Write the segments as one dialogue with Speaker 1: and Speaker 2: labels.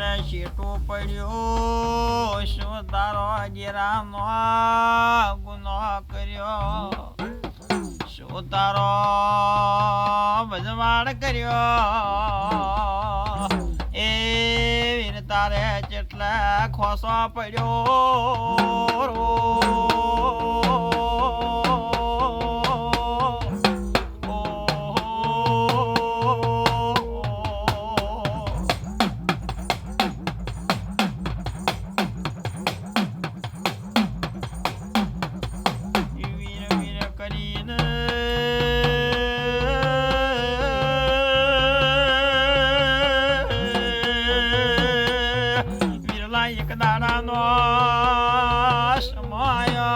Speaker 1: શેટું પડ્યો, શું તારો જીરાનો ગુનો કર્યો? શું તારો ભજવાડ કર્યો? એ વીર તારે જેટલા ખોસો પડ્યો એક દાડાનો સમય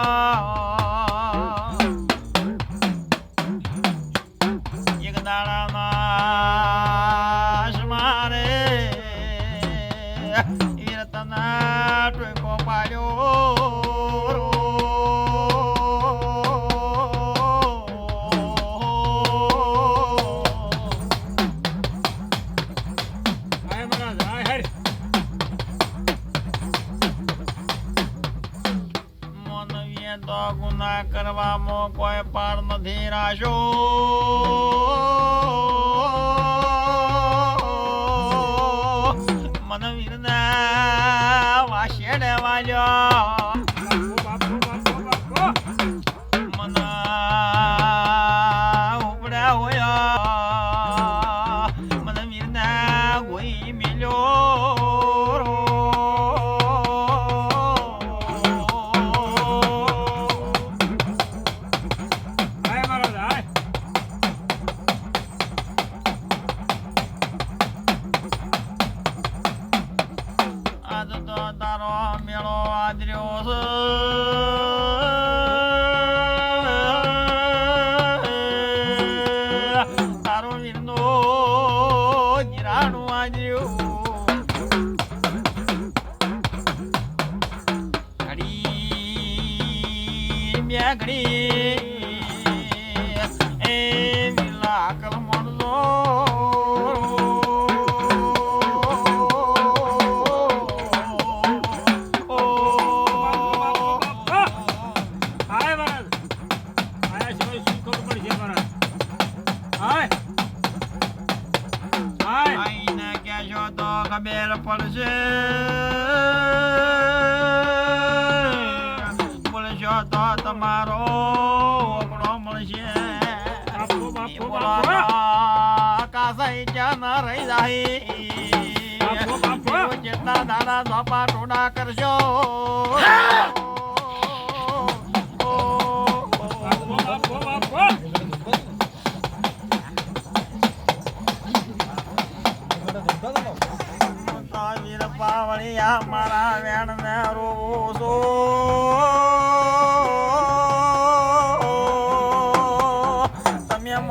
Speaker 1: એક દાડાના સમારે કરવામાં કોઈ પાર નથી રાશો. મનવીરને વાસેડે વાજો મન ઉપડ્યા હોયા.
Speaker 2: ખબર પડશે
Speaker 1: બોલશો તો તમારો ઓગણો મળશે કાસાઈ જ્યાં ન રહી જાય જેટલા દાડા ધોપા ટોડા કરશો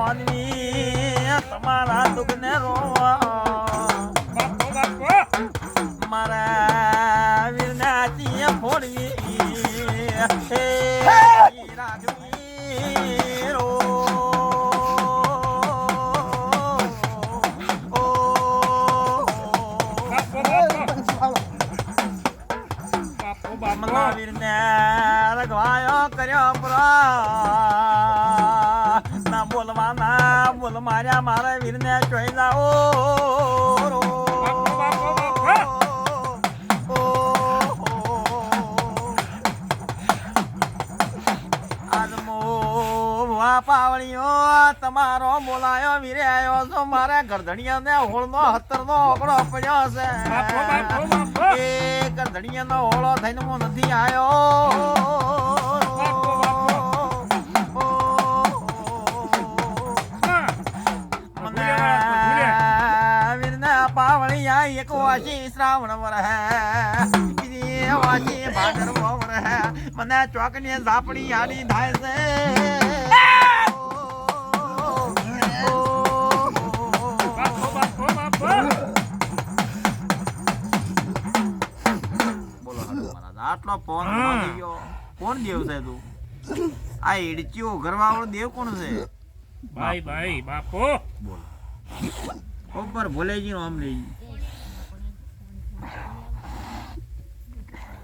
Speaker 1: માનવી તમારા દુઃખ ને રોવા. મારા વીર ને આતી ફોડવી રાખવી રો
Speaker 2: બાપુ
Speaker 1: મનાવીરને રઘવાયો કર્યો પરા ના બોલવાના બોલ માર્યા મારા વીરને જોઈ આજ પાવળીઓ તમારો બોલાયો વીરે આવ્યો છો મારા ગરધણીયાને હોળનો હતરનો ઓગળો પડ્યો છે
Speaker 2: બાપુ, બાપુ, બાપુ.
Speaker 1: એ ગરધણીયાનો હોળો થઈને હું નથી આવ્યો એક વાસી શ્રાવણ વરહે. બીજી વાસી ભાદરવો વરહે. મને ચોકની ઝાપડી આડી થાય છે. આટલો ફોન ગયો. કોણ દેવ છે તું? આ ઈડચીઓ ઘરવાળો દેવ કોણ છે?
Speaker 2: ભાઈ ભાઈ બાપો.
Speaker 1: બોલ. ઉપર ભોલેજી નો આમ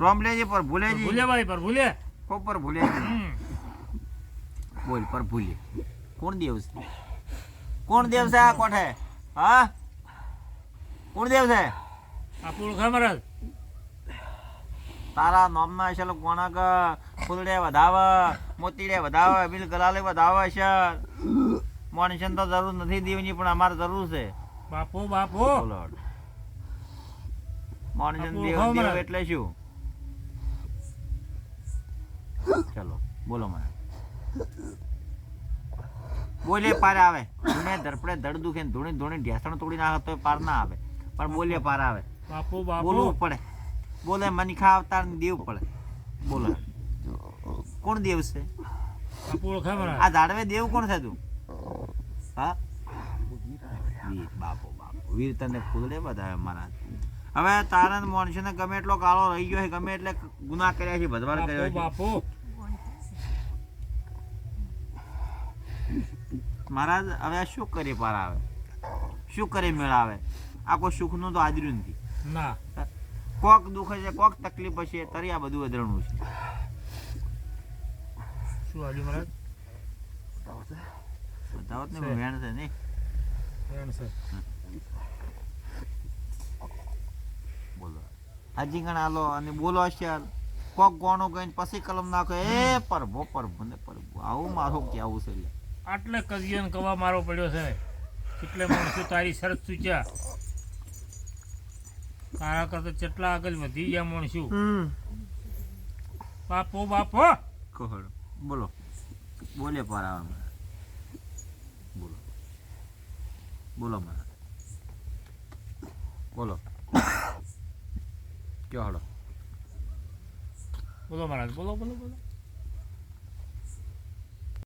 Speaker 1: રોમલેજી પર ભૂલેજી
Speaker 2: ભૂલે ભાઈ પર ભૂલે.
Speaker 1: કો પર
Speaker 2: ભૂલે
Speaker 1: બોલ પર ભૂલે. કોણ દેવ છે કોણ દેવ છે આ કોઠે? હા? કોણ દેવ છે
Speaker 2: આ ઓળખા મહારાજ
Speaker 1: તારા નામના છે કોણક ફૂલડે વધાવે મોતીડે વધાવે બિલ ગલાલે વધાવે છે. મનુષ્યને તો જરૂર નથી દેવની પણ અમારે જરૂર છે.
Speaker 2: બાપુ બાપુ.
Speaker 1: દેવ દેવ એટલે શું? ચલો બોલો મને. બોલે પાર આવે. ધૂણે ધરપડે ધડ દુખે ને ધૂણી ધૂણી ઢેસણ તોડી નાખે તો પાર ના આવે. પણ બોલે પાર આવે.
Speaker 2: બાપુ બાપુ.
Speaker 1: બોલવું પડે. બોલે મનીખા અવતાર ને દેવ પડે. બોલે. કોણ દેવ છે? આ ઝાડવે દેવ કોણ છે તું? હા? બાપો બાપો. વીર તને ખુદડે બધા મારા હવે તારા માણસોને ગમે એટલો કાળો રહી ગયો છે ગમે એટલે ગુના કર્યા છે ભદવાડ કર્યો છે.
Speaker 2: બાપુ.
Speaker 1: મહારાજ હવે શું કરી પાર આવે? શું કરી મેળાવે આ કોઈ સુખનું તો આદર્યું નથી.
Speaker 2: ના.
Speaker 1: કોક દુઃખ છે કોક તકલીફ હશે તરી આ બધું અધરણું છે.
Speaker 2: શું આજુ મહારાજ?
Speaker 1: બતાવત ને. વેણ છે નહીં
Speaker 2: એમ છે.
Speaker 1: બોલો હાજી ગણ આલો અને બોલો શેર કોક ગોણો ગઈને પછી કલમ નાખો. એ પરભો પરભો ને પરભો. આવું મારું કેવું છે
Speaker 2: આટલે કજિયન કવા મારો પડ્યો છે? એટલે માણસો તારી શરત સૂચ્યા? તારા કરતા કેટલા આગળ વધી ગયા માણસું બાપો બાપો
Speaker 1: કહો બોલો. બોલે પારા આવે બોલો. બોલો મારા. બોલો. કયો હળો
Speaker 2: બોલો મહારાજ બોલો બોલો બોલો